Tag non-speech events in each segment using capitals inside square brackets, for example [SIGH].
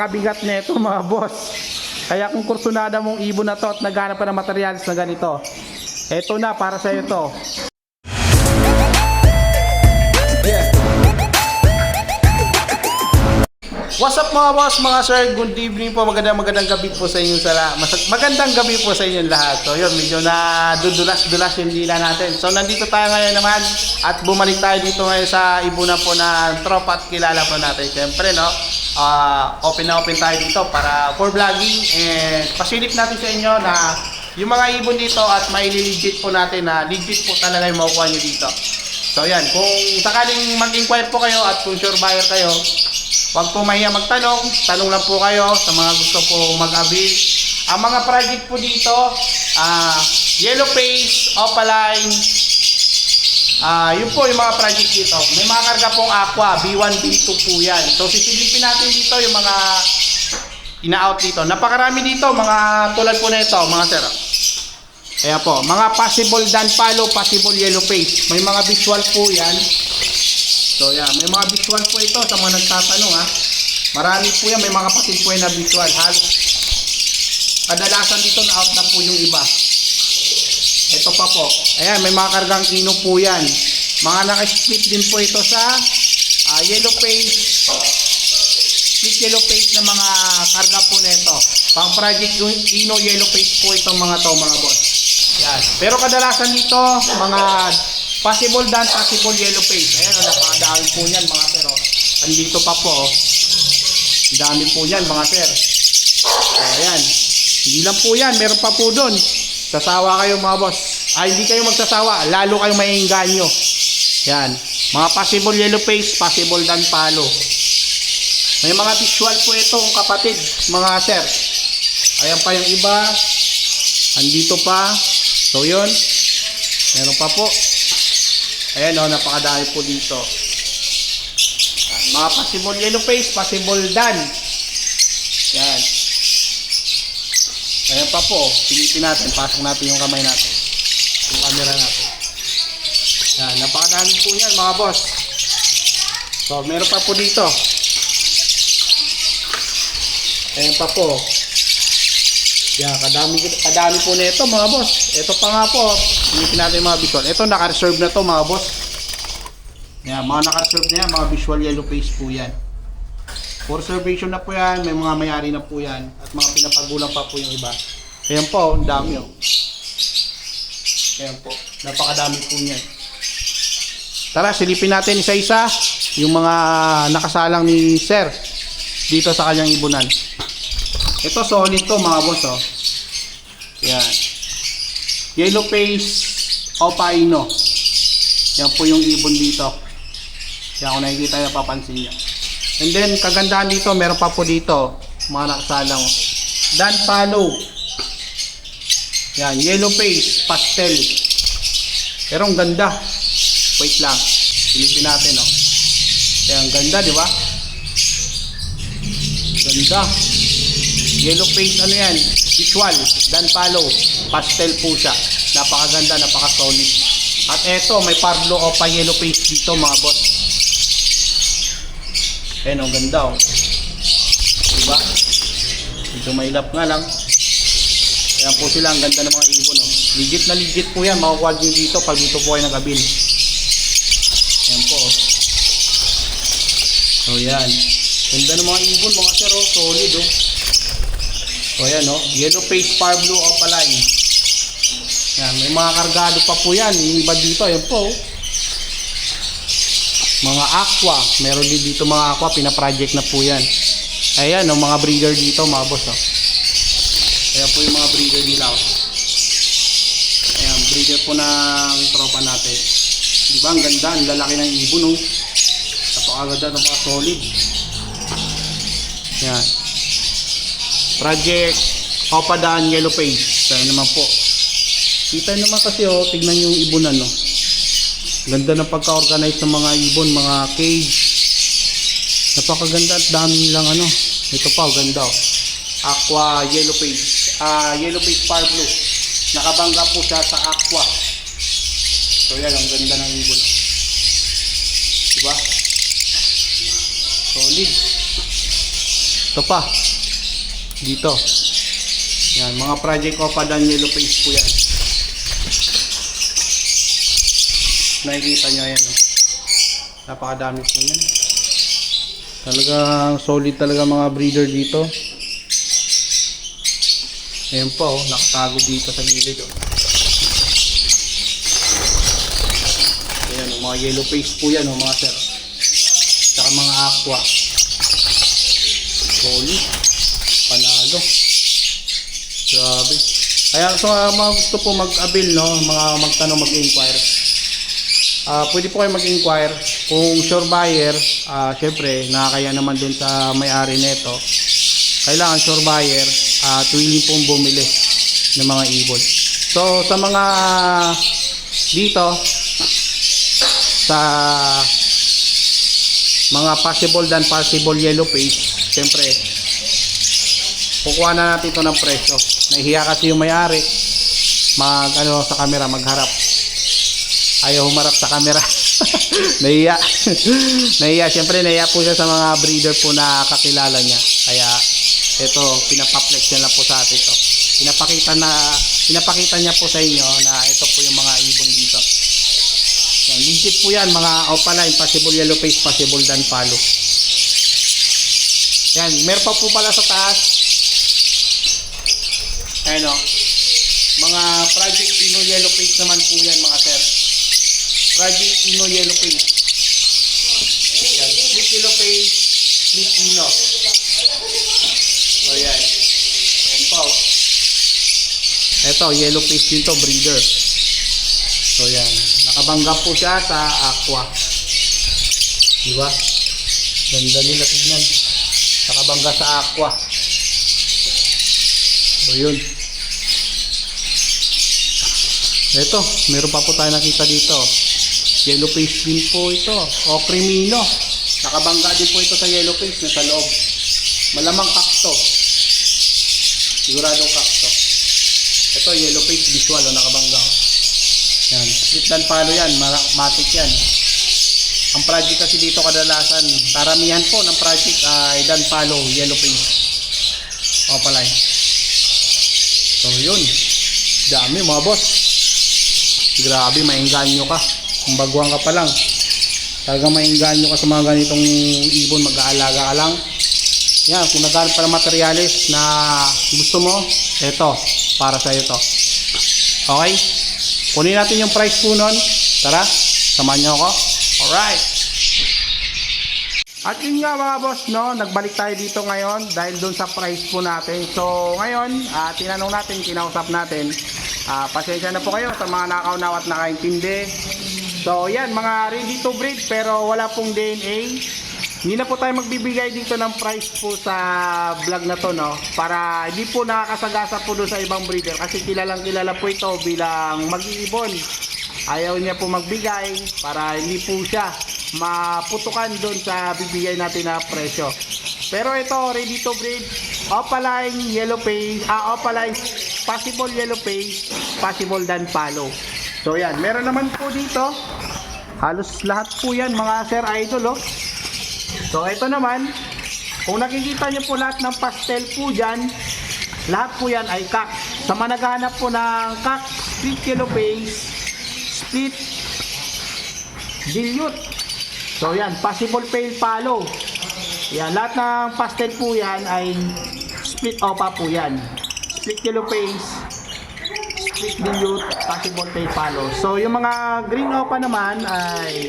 Kabigat na ito mga boss. Kaya kung kursunada mong ibon na to at naghanap pa ng materials na ganito, ito na para sa ito. What's up mga boss, mga sir? Good evening po. Magandang magandang gabi po sa inyo sa lahat. Magandang gabi po sa inyo lahat. So yun, medyo na dudulas-dulas yung dila natin. So nandito tayo ngayon naman at bumalik tayo dito ngayon sa ibunan po na tropa at kilala po natin. Siyempre, no? Ah, open na open tayo dito para for vlogging and pasilip natin sa inyo na yung mga ibon dito at may legit po natin na legit po talaga yung makukuha nyo dito. So yan, kung sakaling mag-inquire po kayo at kung sure buyer kayo, Huwag po mahiya magtanong, tanong lang po kayo sa mga gusto po mag-avail. Ang mga project po dito, ah Yellow Face, Opaline, ah yun po yung mga project dito. May mga karga pong Aqua, B1, B2 po yan. So sisilipin natin dito yung mga ina-out dito. Napakarami dito, mga tulad po na ito, mga sir. Kaya po, mga possible dan palo, possible yellow face. May mga visual po yan. So yan, may mga visual po ito sa mga nagtatanong ha. Marami po yan, may mga kapatid po yan na visual. Halos kadalasan dito na out na po yung iba. Ito pa po. Ayan, may mga kargang ino po yan. Mga naka-split din po ito sa ah, yellow face, split yellow face na mga karga po nito. Pang project yung ino yellow face po itong mga to mga boss. Yan. Pero kadalasan dito, mga possible dan, possible yellow face. Ayan, oh, napakadami po yan mga sir. Oh. Andito pa po. oh. Ang dami po yan mga sir. Ayan. Hindi lang po yan, meron pa po doon. Sasawa kayo mga boss. Ay, hindi kayo magsasawa. Lalo kayong maiinganyo. Yan. Mga possible yellow face, possible dan palo. May mga visual po itong kapatid, mga sir. Ayan pa yung iba. Andito pa. So, yun. Meron pa po. Ayan o, napakadami po dito. Mga possible yellow face, possible dan. Yan. Ayan pa po. Pilipin natin. Pasok natin yung kamay natin. Yung camera natin. Yan. Napakadami po yan mga boss. So, meron pa po dito. Ayan pa po. Yan, kadami, kadami po na ito mga boss. Ito pa nga po. Pilipin natin mga visual. Ito naka-reserve na to mga boss. Yan, mga naka-reserve na yan. Mga visual yellow face po yan. For reservation na po yan, may mga mayari na po yan, at mga pinapagulang pa po yung iba. Ayan po, ang dami oh. Ayan po, napakadami po niyan. Tara, silipin natin isa-isa yung mga nakasalang ni Sir dito sa kanyang ibunan. Ito solid to mga boss oh. Yan. Yellow face opaino. Yan po yung ibon dito. Yan kung nakikita nyo, papansin nyo. And then, kagandahan dito, meron pa po dito, mga nakasalang. Dan palo. Yan, yellow face, pastel. Pero ang ganda. Wait lang. Silipin natin, oh. Kaya ang ganda, di ba? Ganda. Yellow face, ano yan? Visual. Dan palo. Pastel po siya. Napakaganda, napaka-solid. At eto, may Pablo o pa yellow face dito, mga boss. Ayan, ang ganda oh. Diba? Medyo mailap nga lang. Ayan po sila, ang ganda ng mga ibon oh. Legit na legit po yan, makukuha nyo dito pag dito po kayo nag-abil. Ayan po oh. So yan. Ganda ng mga ibon, mga sir oh. Solid oh. So ayan oh. Yellow face Pablo Opaline. Yan, may mga kargado pa po yan. Yung iba dito, ayan po oh mga aqua. Meron din dito mga aqua, pina-project na po yan. Ayan, oh, mga breeder dito, mga boss. Oh. Ayan po yung mga breeder nila. Oh. Ayan, breeder po ng tropa natin. Di ba, ang ganda, ang lalaki ng ibon, oh. Napakaganda, napaka-solid. Ayan. Project Opadan Yellow Face. Ayan naman po. Kita naman kasi, oh, tignan yung ibunan, oh. Ganda ng pagka-organize ng mga ibon, mga cage. Napakaganda at dami nilang ano. Ito pa, ganda oh. Aqua yellow face. Ah, yellow face far blue. Nakabangga po siya sa aqua. So yan, ang ganda ng ibon. Diba? Solid. Ito pa. Dito. Yan, mga project ko pa dan yellow face po yan. Nakikita nyo yan. Oh. Napakadami po yan. Talagang solid talaga mga breeder dito. Ayan po, oh, nakatago dito sa gilid. Oh. Ayan, oh, mga yellow face po yan, oh, mga sir. Saka mga aqua. Solid. Panalo. Grabe. Kaya sa mga gusto po mag-avail, no, mga magtanong, mag-inquire. Ah, pwede po kayo mag-inquire. Kung sure buyer, ah, syempre, nakakaya naman dun sa may-ari nito. Kailangan sure buyer at willing pong bumili ng mga ibon. So, sa mga dito, sa mga possible than possible yellow face, syempre, kukuha na natin ito ng presyo. Nahihiya kasi yung may-ari mag ano sa camera magharap. Ayaw humarap sa camera. [LAUGHS] nahiya. [LAUGHS] nahiya. Siyempre, nahiya po siya sa mga breeder po na kakilala niya. Kaya, ito, pinapaplex niya lang po sa atin ito. Pinapakita na, pinapakita niya po sa inyo na ito po yung mga ibon dito. Yan, legit po yan, mga opaline, possible yellow face, possible dan palo. Yan, meron pa po pala sa taas. Ayan o. Mga Project Ino Yellow Face naman po yan mga sir. Project Ino Yellow Face. Yan. Split Yellow Face, Split Ino. So yan. Ayan pa o. Ito, Yellow Face din to, breeder. So yan. Nakabangga po siya sa aqua. Diba? Ganda nila tignan. Nakabangga sa aqua. So yun. Ito, meron pa po tayo nakita dito. Yellow face din po ito. O crimino. Nakabangga din po ito sa yellow face na sa loob. Malamang kakto. Siguradong kakto. Ito, yellow face visual o nakabangga. Yan. Split dan palo yan. Matic yan. Ang project kasi dito kadalasan, karamihan po ng project ay dan palo, yellow face. O palay. So yun. Dami mga boss. Grabe, maingganyo ka. Kung baguhan ka pa lang. Talagang maingganyo ka sa mga ganitong ibon, mag-aalaga ka lang. Yan, kung naghanap pa ng materyales na gusto mo, eto, para sa ito. Okay? Kunin natin yung price po nun. Tara, samahan niyo ako. Alright. At yun nga mga boss, no, nagbalik tayo dito ngayon dahil doon sa price po natin. So ngayon, ah, tinanong natin, kinausap natin. Ah, pasensya na po kayo sa mga nakaunaw at nakaintindi. So yan, mga ready to breed pero wala pong DNA. Hindi na po tayo magbibigay dito ng price po sa vlog na to, no? Para hindi po nakakasagasa po doon sa ibang breeder kasi kilalang kilala po ito bilang mag-iibon. Ayaw niya po magbigay para hindi po siya maputukan doon sa bibigay natin na presyo. Pero ito, ready to breed, opaline yellow face, ah, opaline possible yellow face, possible dan palo. So yan, meron naman po dito, halos lahat po yan mga sir idol oh. So ito naman, kung nakikita niyo po lahat ng pastel po dyan, lahat po yan ay kak. Sa mga naghahanap po ng kak, split yellow face, split dilute. So yan, possible pale palo. Yan, lahat ng pastel po yan ay split opa po yan. Split yellow face, dilute, possible pale palo. So yung mga green opa naman ay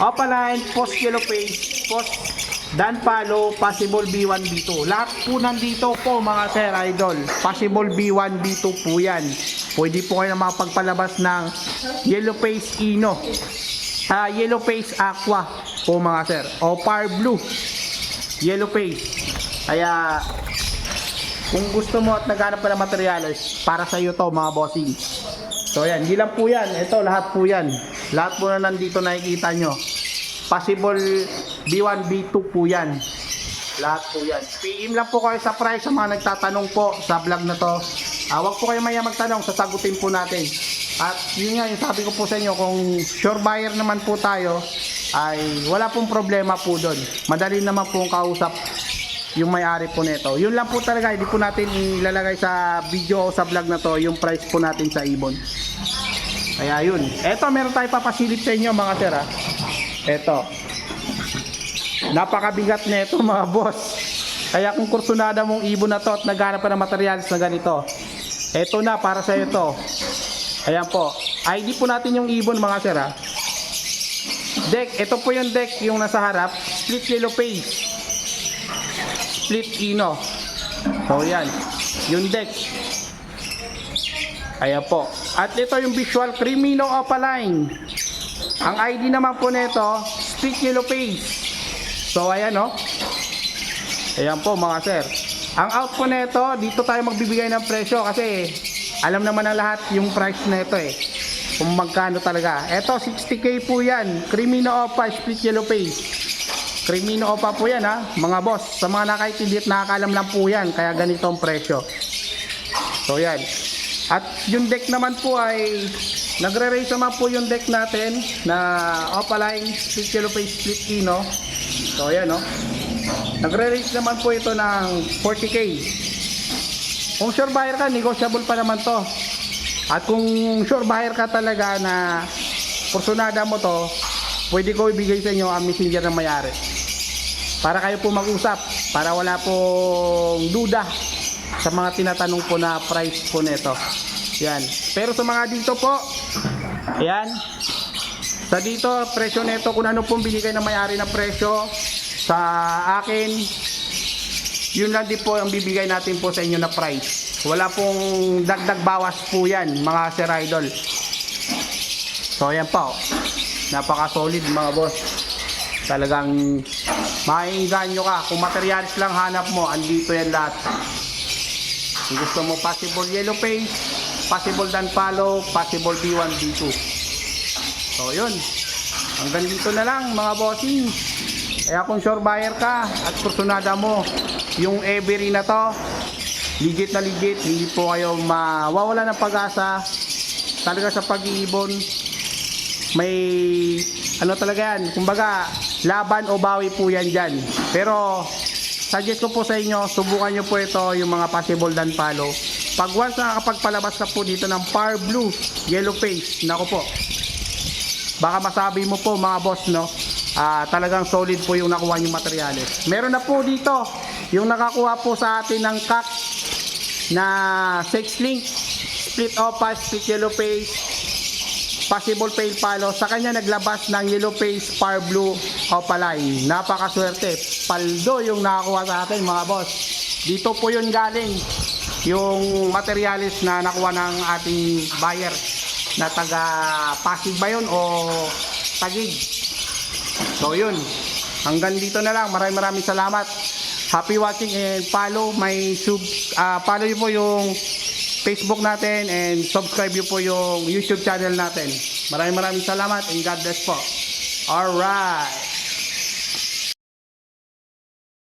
Opaline, post yellow face, post dan palo, possible B1, B2. Lahat po nandito po mga sir idol. Possible B1, B2 po yan. Pwede po kayo makapagpalabas ng yellow face ino. Ah, yellow face aqua po mga sir. O par blue. Yellow face. Kaya kung gusto mo at naghanap ka ng materials, para sa iyo to mga bossing. So yan, hindi lang po yan. Ito, lahat po yan. Lahat po na nandito nakikita nyo. Possible B1, B2 po yan. Lahat po yan. PM lang po kayo sa price sa mga nagtatanong po sa vlog na to. Ah, wag po kayo maya magtanong, sasagutin po natin. At yun nga, yung sabi ko po sa inyo, kung sure buyer naman po tayo, ay wala pong problema po doon. Madali naman pong kausap yung may-ari po nito. Yun lang po talaga, hindi po natin ilalagay sa video o sa vlog na to yung price po natin sa ibon. Kaya yun. Eto, meron tayo papasilip sa inyo mga sir ha. Eto. Napakabigat na ito [LAUGHS] mga boss. Kaya kung kursunada mong ibon na to at naghanap ka ng materials na ganito, eto na para sa ito. Ayan po. ID po natin yung ibon mga sir ha. Deck, ito po yung deck yung nasa harap. Split yellow face. Split ino. So yan. Yung deck. Ayan po. At ito yung visual Crimino Opaline. Ang ID naman po nito, split yellow face. So ayan no. Ayan po mga sir. Ang out po nito, dito tayo magbibigay ng presyo kasi alam naman ng lahat yung price nito eh. Kung magkano talaga. Ito 60k po yan. Crimino Opa split yellow face. Crimino Opa po yan ha, mga boss. Sa mga nakaintindi at nakakalam lang po yan, kaya ganito ang presyo. So yan. At yung deck naman po ay nagre-raise naman po yung deck natin na Opaline split yellow face split kino. So yan no. Nagre-raise naman po ito ng 40k. Kung sure buyer ka, negotiable pa naman to. At kung sure buyer ka talaga na kursunada mo to, pwede ko ibigay sa inyo ang messenger ng mayari. Para kayo po mag-usap, para wala pong duda sa mga tinatanong po na price po nito. Yan. Pero sa mga dito po, ayan, sa dito, presyo nito, kung ano pong binigay ng may-ari na presyo sa akin, yun lang din po ang bibigay natin po sa inyo na price. Wala pong dagdag bawas po yan, mga Sir Idol. So, ayan po. Napaka-solid mga boss. Talagang maiinganyo ka. Kung materials lang hanap mo, andito yan lahat. Kung gusto mo possible yellow face, possible dan follow, possible B1, B2. So, yun. Hanggang dito na lang mga bossing. Kaya kung sure buyer ka at kursunada mo yung Every na to, legit na legit, hindi po kayo mawawala ng pag-asa talaga sa pag-iibon. May ano talaga yan, kumbaga laban o bawi po yan dyan. Pero suggest ko po sa inyo, subukan nyo po ito yung mga possible dan follow. Pag once nakakapagpalabas na po dito ng par blue, yellow face, nako po, baka masabi mo po mga boss no ah, talagang solid po yung nakuha yung materyales meron na po dito yung nakakuha po sa atin ng kak na sex link split opa split yellow face possible pale palo sa kanya naglabas ng yellow face par blue opaline. Napakaswerte. Paldo yung nakakuha sa atin mga boss. Dito po yun galing. Yung materials na nakuha ng ating buyer na taga Pasig ba yun o Tagig? So yun. Hanggang dito na lang. Maraming maraming salamat. Happy watching and follow my sub ah, follow po yung Facebook natin and subscribe nyo po yung YouTube channel natin. Maraming maraming salamat and God bless po. Alright